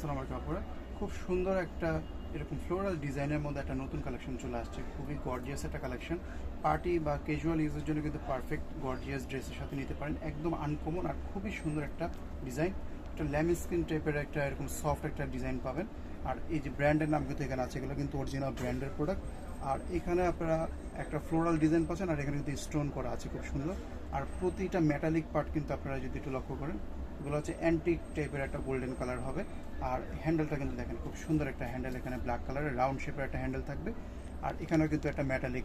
আলাইকুম আপুরা খুব সুন্দর একটা এরকম ফ্লোরাল ডিজাইনের মধ্যে একটা নতুন কালেকশন চলে আসছে। খুবই গর্জিয়াস একটা কালেকশন পার্টি বা ক্যাজুয়াল ইউজের জন্য কিন্তু পারফেক্ট গর্জিয়াস ড্রেসের সাথে নিতে পারেন। একদম আনকমন আর খুবই সুন্দর একটা ডিজাইন একটা ল্যামি স্কিন টাইপের একটা এরকম সফট একটা ডিজাইন পাবেন। আর এই যে ব্র্যান্ডের নাম কিন্তু এখানে আছে। এগুলো কিন্তু অরিজিনাল ব্র্যান্ডের প্রোডাক্ট আর এখানে আপনারা একটা ফ্লোরাল ডিজাইন পাচ্ছেন আর এখানে কিন্তু স্টোন করা আছে খুব সুন্দর। আর প্রতিটা মেটালিক পার্ট কিন্তু আপনারা যদি একটু লক্ষ্য করেন এগুলো হচ্ছে অ্যান্টিক টাইপের একটা গোল্ডেন কালার হবে। আর হ্যান্ডেলটা কিন্তু দেখেন, খুব সুন্দর একটা হ্যান্ডেল এখানে ব্ল্যাক কালারের রাউন্ড শেপের একটা হ্যান্ডেল থাকবে। আর এখানেও কিন্তু একটা মেটালিক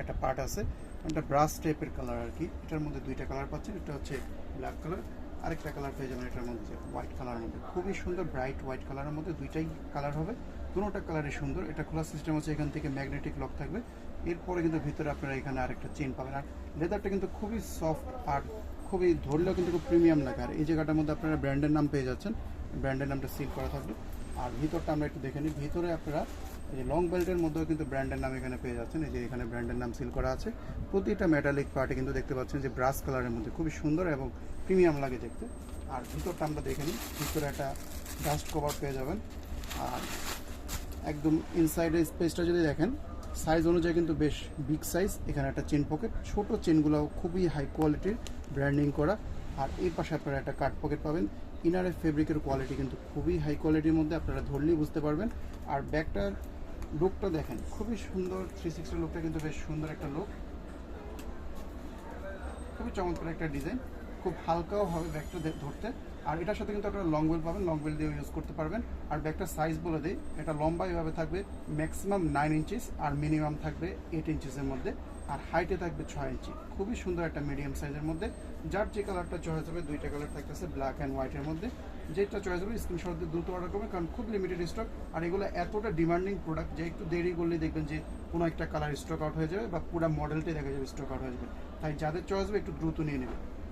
একটা পার্ট আছে। একটা ব্রাশ টাইপের কালার আর কি। এটার মধ্যে দুইটা কালার পাচ্ছেন, একটা হচ্ছে ব্ল্যাক কালার আরেকটা কালার পেয়ে যাবেন এটার মধ্যে হোয়াইট কালারের মধ্যে। খুবই সুন্দর ব্রাইট হোয়াইট কালারের মধ্যে দুইটাই কালার হবে। দুটোটা কালারই সুন্দর, এটা খোলা সিস্টেম আছে এখান থেকে ম্যাগনেটিক লক থাকবে। এরপরে কিন্তু ভিতরে আপনারা এখানে আরেকটা চেন পাবেন। আর লেদারটা কিন্তু খুবই সফট আর খুবই ধরলেও কিন্তু খুব প্রিমিয়াম লাগে আর এই জায়গাটার মধ্যে আপনারা ব্র্যান্ডের নাম পেয়ে যাচ্ছেন। ব্র্যান্ডের নামটা সিল করা থাকবে। আর ভিতরটা আমরা একটু দেখে নিই। ভিতরে আপনারা এই যে লং বেল্টের মধ্যেও কিন্তু ব্র্যান্ডের নাম এখানে পেয়ে যাচ্ছেন। এই যে এখানে ব্র্যান্ডের নাম সিল করা আছে। প্রতিটা মেটালিক পার্টে কিন্তু দেখতে পাচ্ছেন যে ব্রাশ কালারের মধ্যে খুবই সুন্দর এবং প্রিমিয়াম লাগে দেখতে। আর ভিতরটা আমরা দেখে নিই। ভিতরে একটা ডাস্ট কভার পেয়ে যাবেন। আর একদম ইনসাইডের স্পেসটা যদি দেখেন সাইজ অনুযায়ী কিন্তু বেশ বিগ সাইজ এখানে একটা চেন পকেট ছোট চেনগুলো খুবই হাই কোয়ালিটির ব্র্যান্ডিং করা। আর এই পাশে আপনারা একটা কাট পকেট পাবেন। ইনারের ফেব্রিকের কোয়ালিটি কিন্তু খুবই হাই কোয়ালিটির মধ্যে আপনারা ধরলেই বুঝতে পারবেন। আর ব্যাগটার লুকটা দেখেন, খুবই সুন্দর থ্রি সিক্সটি লুকটা কিন্তু বেশ সুন্দর একটা লুক খুবই চমৎকার একটা ডিজাইন খুব হালকাও হবে ব্যাগটা ধরতে। আর এটার সাথে কিন্তু আপনারা লং বেল পাবেন লং বেল দিয়ে ইউজ করতে পারবেন। আর ব্যাগটার সাইজ বলে দিই, এটা লম্বা এভাবে থাকবে ম্যাক্সিমাম নাইন ইঞ্চিস আর মিনিমাম থাকবে এইট ইঞ্চিসের মধ্যে। আর হাইটে থাকবে ছয় ইঞ্চি খুবই সুন্দর একটা মিডিয়াম সাইজের মধ্যে। যার যে কালারটা চয়েস হবে, দুইটা কালার থাকতেছে ব্ল্যাক অ্যান্ড হোয়াইটের মধ্যে। যেটা চয়েস হবে স্ক্রিনশট দিয়ে দ্রুত অর্ডার করবেন, কারণ খুব লিমিটেড স্টক আর এগুলো এতটা ডিমান্ডিং প্রোডাক্ট যে একটু দেরি করলে দেখবেন যে কোনো একটা কালার স্টক আউট হয়ে যাবে বা পুরো মডেলটাই দেখা যাবে স্টক আউট হয়ে যাবে। তাই যাদের চয়েস হবে, একটু দ্রুত নিয়ে নেবে